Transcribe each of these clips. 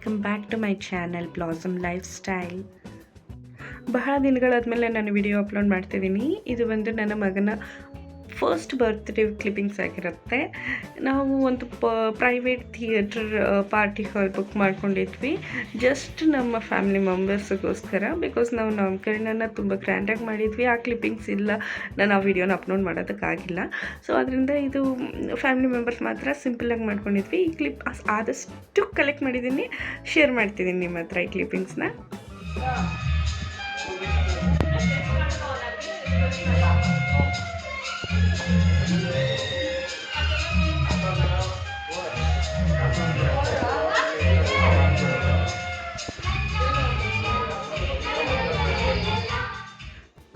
Welcome back to my channel blossom lifestyle ಬಹಳ ದಿನಗಳಾದಮೇಲೆ ನಾನು ವಿಡಿಯೋ ಅಪ್ಲೋಡ್ ಮಾಡ್ತಿದ್ದೀನಿ. ಇದು ಒಂದು ನನ್ನ ಮಗನ ಫಸ್ಟ್ ಬರ್ತ್ಡೇ ಕ್ಲಿಪ್ಪಿಂಗ್ಸ್ ಆಗಿರುತ್ತೆ. ನಾವು ಒಂದು ಪ private theatre party hall book ಮಾಡ್ಕೊಂಡಿದ್ವಿ. ಜಸ್ಟ್ ನಮ್ಮ ಫ್ಯಾಮಿಲಿ ಮೆಂಬರ್ಸ್ಗೋಸ್ಕರ ಬಿಕಾಸ್ ನಾವು ನಾಮಕರಣನ ತುಂಬ ಗ್ರ್ಯಾಂಡಾಗಿ ಮಾಡಿದ್ವಿ. ಆ ಕ್ಲಿಪ್ಪಿಂಗ್ಸ್ ಇಲ್ಲ. ನಾನು ಆ ವಿಡಿಯೋನ ಅಪ್ಲೋಡ್ ಮಾಡೋದಕ್ಕಾಗಿಲ್ಲ. ಸೊ ಅದರಿಂದ ಇದು ಫ್ಯಾಮಿಲಿ ಮೆಂಬರ್ಸ್ ಮಾತ್ರ ಸಿಂಪಲಾಗಿ ಮಾಡ್ಕೊಂಡಿದ್ವಿ. ಈ ಕ್ಲಿಪ್ ಆದಷ್ಟು ಕಲೆಕ್ಟ್ ಮಾಡಿದ್ದೀನಿ. ಶೇರ್ ಮಾಡ್ತಿದ್ದೀನಿ ನಿಮ್ಮ ಹತ್ರ ಈ ಕ್ಲಿಪ್ಪಿಂಗ್ಸ್ನ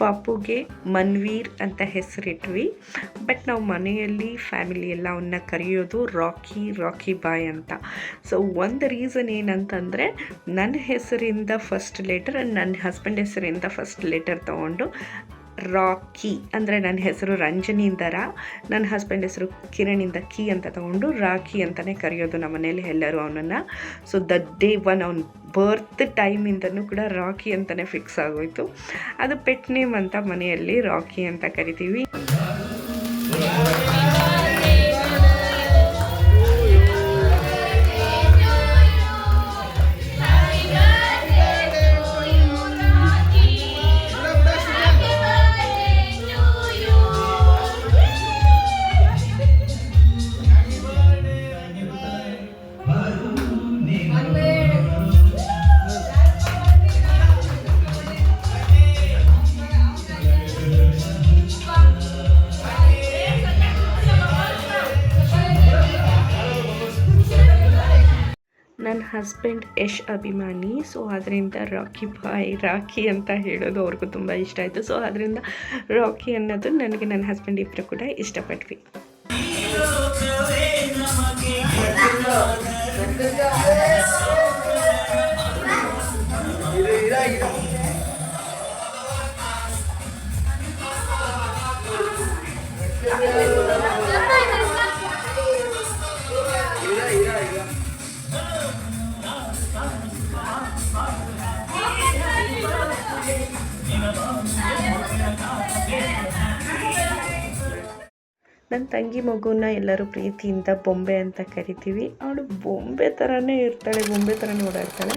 ಪಾಪುಗೆ ಮನ್ವೀರ್ ಅಂತ ಹೆಸರಿಟ್ವಿ. ಬಟ್ ನಾವು ಮನೆಯಲ್ಲಿ ಫ್ಯಾಮಿಲಿ ಎಲ್ಲ ಅವನ್ನ ಕರೆಯೋದು ರಾಕಿ ರಾಕಿ ಬಾಯ್ ಅಂತ. ಸೊ ಒಂದು ರೀಸನ್ ಏನಂತಂದರೆ ನನ್ನ ಹೆಸರಿಂದ ಫಸ್ಟ್ ಲೆಟರ್ ನನ್ನ ಹಸ್ಬೆಂಡ್ ಹೆಸರಿಂದ ಫಸ್ಟ್ ಲೆಟರ್ ತೊಗೊಂಡು ರಾಕಿ ಅಂದರೆ ನನ್ನ ಹೆಸರು ರಂಜನಿಯಿಂದ ರಾ. ನನ್ನ ಹಸ್ಬೆಂಡ್ ಹೆಸರು ಕಿರಣಿಂದ ಕಿ ಅಂತ ತಗೊಂಡು ರಾಕಿ ಅಂತಲೇ ಕರೆಯೋದು ನಮ್ಮ ಮನೇಲಿ ಎಲ್ಲರೂ ಅವನನ್ನು. ಸೊ ದ ಡೇ ಒನ್ ಅವ್ನ ಬರ್ತ್ ಟೈಮಿಂದನೂ ಕೂಡ ರಾಕಿ ಅಂತಲೇ ಫಿಕ್ಸ್ ಆಗೋಯಿತು. ಅದು ಪೆಟ್ ನೇಮ್ ಅಂತ ಮನೆಯಲ್ಲಿ ರಾಕಿ ಅಂತ ಕರಿತೀವಿ. ಹಸ್ಬೆಂಡ್ ಯಶ್ ಅಭಿಮಾನಿ. ಸೊ ಅದರಿಂದ ರಾಕಿ ಬಾಯ್ ರಾಖಿ ಅಂತ ಹೇಳೋದು ಅವ್ರಿಗೂ ತುಂಬ ಇಷ್ಟ ಆಯಿತು. ಸೊ ಅದರಿಂದ ರಾಕಿ ಅನ್ನೋದು ನನಗೆ ನನ್ನ ಹಸ್ಬೆಂಡ್ ಇಬ್ಬರು ಕೂಡ ಇಷ್ಟಪಟ್ವಿ. ನನ್ನ ತಂಗಿ ಮಗುನ ಎಲ್ಲರೂ ಪ್ರೀತಿಯಿಂದ ಬೊಂಬೆ ಅಂತ ಕರಿತೀವಿ. ಅವಳು ಬೊಂಬೆ ಥರನೇ ಇರ್ತಾಳೆ, ಬೊಂಬೆ ಥರನೇ ಓಡಾಡ್ತಾಳೆ.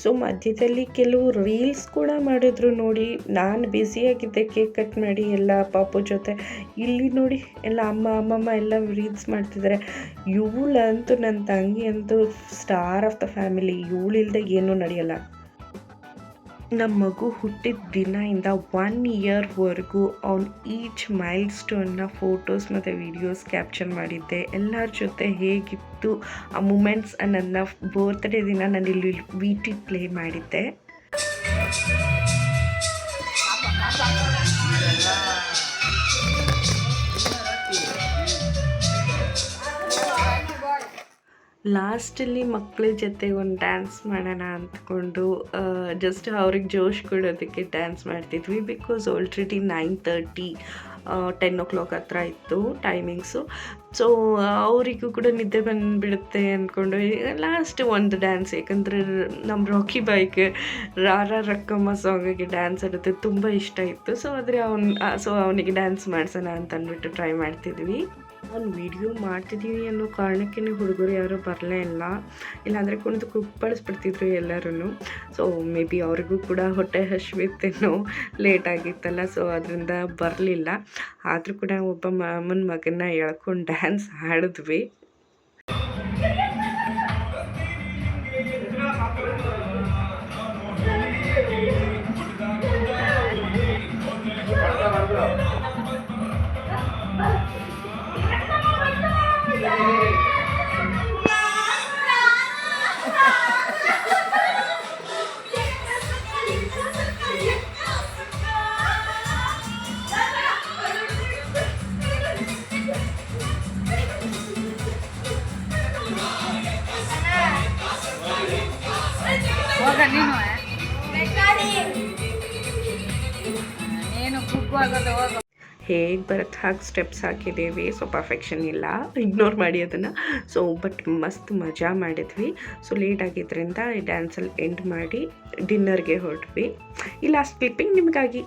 ಸೊ ಮಧ್ಯದಲ್ಲಿ ಕೆಲವು ರೀಲ್ಸ್ ಕೂಡ ಮಾಡಿದ್ರು ನೋಡಿ. ನಾನು ಬ್ಯುಸಿಯಾಗಿದ್ದೆ ಕೇಕ್ ಕಟ್ ಮಾಡಿ, ಎಲ್ಲ ಪಾಪು ಜೊತೆ. ಇಲ್ಲಿ ನೋಡಿ, ಎಲ್ಲ ಅಮ್ಮ, ಅಮ್ಮಮ್ಮ ಎಲ್ಲ ರೀಲ್ಸ್ ಮಾಡ್ತಿದ್ದಾರೆ ಇವಳಂತೂ ನನ್ನ ತಂಗಿ ಅಂತೂ ಸ್ಟಾರ್ ಆಫ್ ದ ಫ್ಯಾಮಿಲಿ ಇವಳಿಲ್ದೆ ಏನೂ ನಡೆಯಲ್ಲ. ನಮ್ಮ ಮಗು ಹುಟ್ಟಿದ ದಿನದಿಂದ ಒನ್ ಇಯರ್ವರೆಗೂ ಅವ್ನು ಈಚ್ ಮೈಲ್ ಸ್ಟೋನ್ನ ಫೋಟೋಸ್ ಮತ್ತು ವೀಡಿಯೋಸ್ ಕ್ಯಾಪ್ಚರ್ ಮಾಡಿದ್ದೆ. ಎಲ್ಲರ ಜೊತೆ ಹೇಗಿತ್ತು ಆ ಮೂಮೆಂಟ್ಸ್ ನನ್ನ ಬರ್ತ್ಡೇ ದಿನ ನಾನು ಇಲ್ಲಿ ಟಿ ಪ್ಲೇ ಮಾಡಿದ್ದೆ. ಲಾಸ್ಟಲ್ಲಿ ಮಕ್ಕಳ ಜೊತೆ ಒಂದು ಡ್ಯಾನ್ಸ್ ಮಾಡೋಣ ಅಂದ್ಕೊಂಡು ಜಸ್ಟ್ ಅವ್ರಿಗೆ ಜೋಶ್ ಕೊಡೋದಕ್ಕೆ ಡ್ಯಾನ್ಸ್ ಮಾಡ್ತಿದ್ವಿ because already nine thirty ten o'clock ಹತ್ರ ಇತ್ತು ಟೈಮಿಂಗ್ಸು ಸೊ ಅವರಿಗೂ ಕೂಡ ನಿದ್ದೆ ಬಂದುಬಿಡುತ್ತೆ ಅಂದ್ಕೊಂಡು ಲಾಸ್ಟ್ ಒಂದು ಡ್ಯಾನ್ಸ್ ಯಾಕಂದರೆ ನಮ್ಮ ರಾಕಿ ಬೈಕ್ ರಾರ ರಕ್ಕಮ್ಮ ಸಾಂಗಿಗೆ ಡ್ಯಾನ್ಸ್ ಆಡುತ್ತೆ ತುಂಬ ಇಷ್ಟ ಇತ್ತು. ಸೊ ಆದರೆ ಅವ್ನು ಸೊ ಅವನಿಗೆ ಡ್ಯಾನ್ಸ್ ಮಾಡಿಸೋಣ ಅಂತ ಅಂದ್ಬಿಟ್ಟು ಟ್ರೈ ಮಾಡ್ತಿದ್ವಿ. ನಾನು ವಿಡಿಯೋ ಮಾಡ್ತಿದ್ದೀವಿ ಅನ್ನೋ ಕಾರಣಕ್ಕೆ ಹುಡುಗರು ಯಾರೂ ಬರಲೇ ಇಲ್ಲ. ಇಲ್ಲಾಂದರೆ ಕುಣಿದು ಕುಪ್ಪಳಿಸ್ಬಿಡ್ತಿದ್ರು ಎಲ್ಲರೂ ಸೊ ಮೇ ಬಿ ಅವ್ರಿಗೂ ಕೂಡ ಹೊಟ್ಟೆ ಹಶ್ವಿತ್ತೇನೋ ಲೇಟ್ ಆಗಿತ್ತಲ್ಲ ಸೊ ಅದರಿಂದ ಬರಲಿಲ್ಲ. ಆದರೂ ಕೂಡ ಒಬ್ಬ ಮಾಮನ ಮಗನ್ನ ಎಳ್ಕೊಂಡು ಡ್ಯಾನ್ಸ್ ಆಡಿದ್ವಿ. ನೀನು ನೀನು ಹಾಕ್ ಆಗೋದು ಹೋಗ. ಹೇಗೆ ಬರುತ್ತೆ? ಹಾಗೆ ಸ್ಟೆಪ್ಸ್ ಹಾಕಿದ್ದೀವಿ. ಸೊ ಪರ್ಫೆಕ್ಷನ್ ಇಲ್ಲ. ಇಗ್ನೋರ್ ಮಾಡಿ ಅದನ್ನು. ಸೊ ಬಟ್ ಮಸ್ತ್ ಮಜಾ ಮಾಡಿದ್ವಿ. ಸೊ ಲೇಟ್ ಆಗಿದ್ದರಿಂದ ಈ ಡ್ಯಾನ್ಸಲ್ಲಿ ಎಂಡ್ ಮಾಡಿ ಡಿನ್ನರ್ಗೆ ಹೊರಟ್ವಿ. ಈ ಲಾಸ್ಟ್ ಕ್ಲಿಪ್ಪಿಂಗ್ ನಿಮಗಾಗಿ.